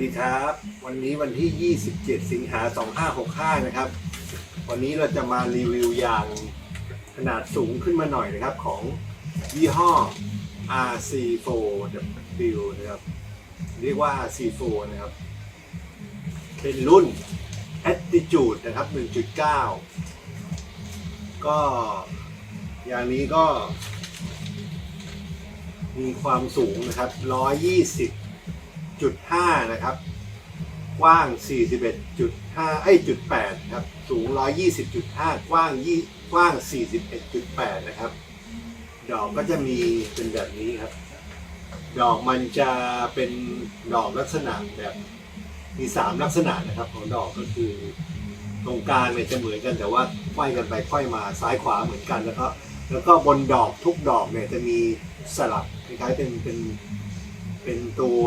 ดีครับ วันนี้วันที่ 27 สิงหา 2565 นะครับ วันนี้เราจะมารีวิวยางขนาดสูงขึ้นมาหน่อยนะครับของยี่ห้อ RC4W นะครับ เรียกว่า RC4 นะครับ เป็นรุ่น Attitude นะครับ 1.9 ก็อย่างนี้ก็ มีความสูงนะครับ 120.5นะครับ กว้าง 41.5เอ้จุด8ครับ สูง 120.5 กว้างยี่กว้าง 41.8 นะครับ ดอกก็จะมีเป็นแบบนี้ครับ ดอกมันจะเป็นดอกลักษณะแบบมีสามลักษณะนะครับของดอกก็คือตรงกลางเนี่ยจะเหมือนกันแต่ว่าไขว้กันไปไขว้มาซ้ายขวาเหมือนกันแล้วก็แล้วก็บนดอกทุกดอกเนี่ยจะมีสลับคล้ายๆเป็นเป็น เป็นตัว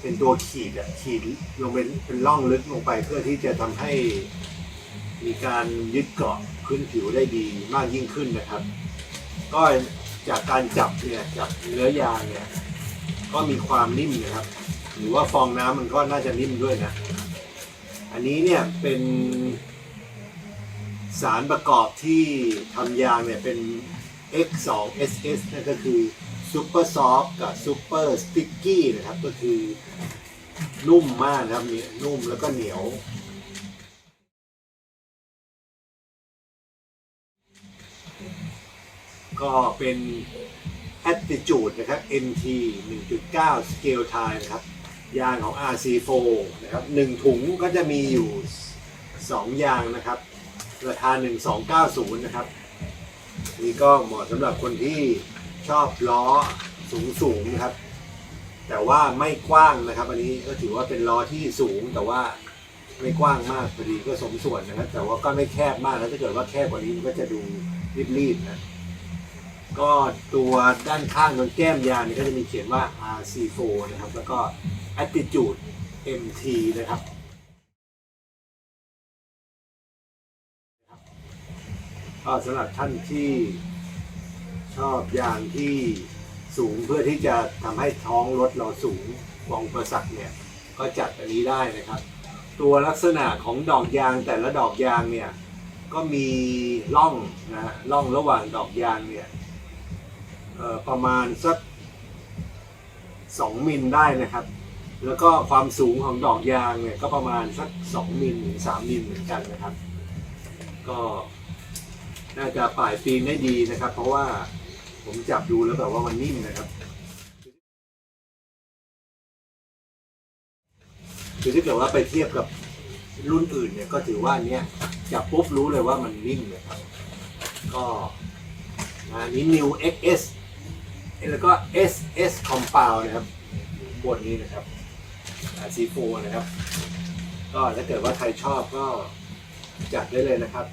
เป็นตัวขีดอะขีดลงเป็นเป็นร่องลึกลงไปเพื่อที่จะทำให้มีการยึดเกาะพื้นผิวได้ดีมากยิ่งขึ้นนะครับ ก็จากการจับเนี่ยจับเนื้อยางเนี่ย ก็มีความนิ่มนะครับ หรือว่าฟองน้ำมันก็น่าจะนิ่มด้วยนะ อันนี้เนี่ยเป็น สารประกอบที่ทำยางเนี่ยเป็น X2SS นั่นก็คือ Super Soft กับ Super Sticky นะครับ ก็คือนุ่มมากนะครับเนี่ยนุ่มแล้วก็เหนียว ก็เป็น Attitude นะครับ MT 1.9 Scale Tire นะครับ ยางของ RC4 นะครับหนึ่งถุงก็จะมีอยู่ 2 ยางนะครับ ราคา 1290 นะครับ นี่ก็เหมาะสำหรับคนที่ชอบล้อสูงสูงนะครับ แต่ว่าไม่กว้างนะครับ อันนี้ก็ถือว่าเป็นล้อที่สูงแต่ว่าไม่กว้างมากพอดีก็สมส่วนนะครับ แต่ว่าก็ไม่แคบมากแล้วถ้าเกิดว่าแคบกว่านี้มันก็จะดูรีบๆนะก็ตัวด้านข้างตรงแก้มยางนี่ก็จะมีเขียนว่า RC4 นะครับ แล้วก็ Attitude MT นะครับ ก็สำหรับท่านที่ชอบยางที่สูงเพื่อที่จะทำให้ท้องรถเราสูงวองประสักเนี่ยก็จัดอันนี้ได้นะครับ ตัวลักษณะของดอกยางแต่ละดอกยางเนี่ยก็มีร่องนะฮะร่องระหว่างดอกยางเนี่ยประมาณสักสองมิลได้นะครับ แล้วก็ความสูงของดอกยางเนี่ยก็ประมาณสักสองมิลถึงสามมิลเหมือนกันนะครับ ก็ น่าจะป่ายปีนได้ดีนะครับ เพราะว่าผมจับดูแล้วแบบว่ามันนิ่มนะครับคือถ้าเกิดว่าไปเทียบกับรุ่นอื่นเนี่ยก็ถือว่าเนี้ยจับปุ๊บรู้เลยว่ามันนิ่มนะครับ ก็อันนี้ New XS แล้วก็ SS Compound นะครับบนนี้นะครับ C4 นะครับ ก็ถ้าเกิดว่าใครชอบก็จัดได้เลยนะครับ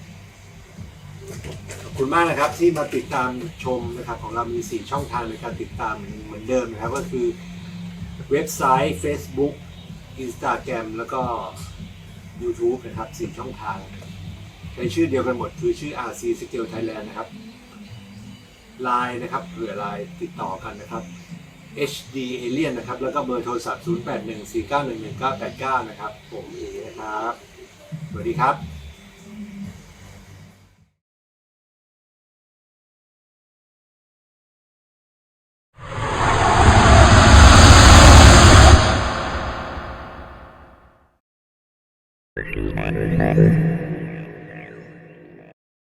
ขอบคุณมากนะครับที่มาติดตามชมนะครับของเรามี 4 ช่องทางในการติดตามเหมือนเดิมนะครับ ก็คือเว็บไซต์ Facebook Instagram แล้วก็ YouTube นะครับ 4 ช่องทางใช้ชื่อเดียวกันหมดคือชื่อ RC Scale Thailand นะครับไลน์นะครับเผื่อไลน์ติดต่อกันนะครับ HD Alien นะครับ แล้วก็เบอร์โทรศัพท์ 0814911989 นะครับ ผมเอนะครับ สวัสดีครับ